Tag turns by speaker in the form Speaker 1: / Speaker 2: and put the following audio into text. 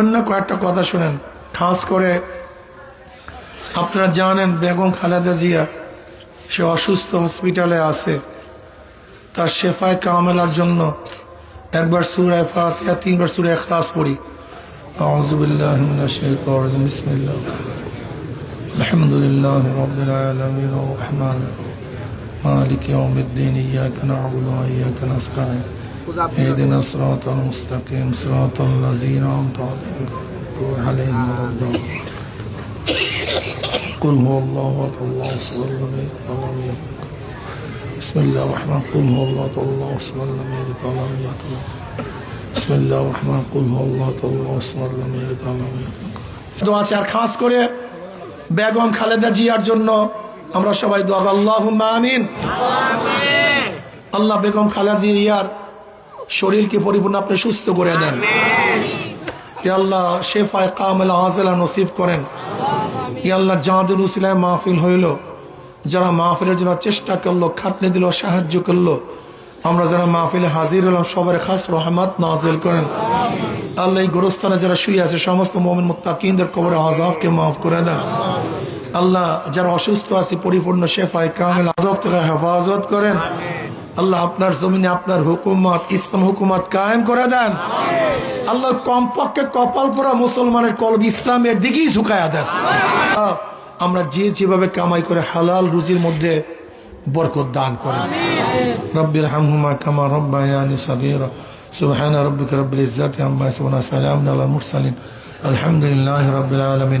Speaker 1: বলবেন না কয়েকটা কথা শুনেন খাস করে আপনারা জানেন বেগম খালেদা জিয়া সে অসুস্থ হসপিটালে আছে তার শেফায় কামেলার জন্য একবার সুরায় ফাতিহা তিনবার সুরায় এখলাস পড়ি أعوذ بالله من الشيطان الرجيم بسم الله الحمد لله رب العالمين الرحمن الرحيم مالك يوم الدين إياك نعبد وإياك نستعين اهدنا الصراط المستقيم صراط الذين أنعمت عليهم غير المغضوب عليهم ولا الضالين قل هو الله أحد الله الصمد لم يلد ولم يولد بسم الله الرحمن قل هو الله أحد الله الصمد لم يلد ولم يولد بسم الله الرحمن قل هو الله أحد الله الصمد لم يلد ولم يولد দোয়া আছে আর খাস করে বেগম খালেদা জিয়ার জন্য আমরা সবাই দোয়া আল্লাহ আমিন আল্লাহ বেগম খালেদা জিয়ার শরীরকে পরিপূর্ণ আপনি সুস্থ করে দেন। আল্লাহ শেফায় কামেল আজলা নসিব করেন। আল্লাহ যাঁদের উসিলায় মাহফিল হইল। যারা মাহফিলের জন্য চেষ্টা করল খাটনি দিল সাহায্য করল আমরা যারা মাহফিলে হাজির হলাম সবার খাস রহমত নাজেল করেন। আল্লাহ এই গোরস্থানে যারা শুয়ে আছে সমস্ত মোমিন মুত্তাকিনদের কবরে আজাবকে মাফ করে দেন। আল্লাহ যারা অসুস্থ আছে পরিপূর্ণ শেফায় কামেল আজব থেকে হেফাজত করেন। আল্লাহ আপনার জমিনে আপনার হুকুমত, ইসলাম হুকুমত কায়েম করে দেন। আল্লাহ কমপক্ষে কপাল পোড়া মুসলমানের কলব ইসলামের দিকেই ঝুঁকায়া দেন। আমরা যে যেভাবে কামাই করে হালাল রুজির মধ্যে বরকত দান করেন রব্বির হামহুমা কামা রব্বায়ানি সাগীরা। সুবহান রব্বিকা রব্বিল ইজ্জাতি আম্মা ইয়াসিফুন সালামুন আলাল মুরসালিন। আলহামদুলিল্লাহি রাব্বিল আলামিন।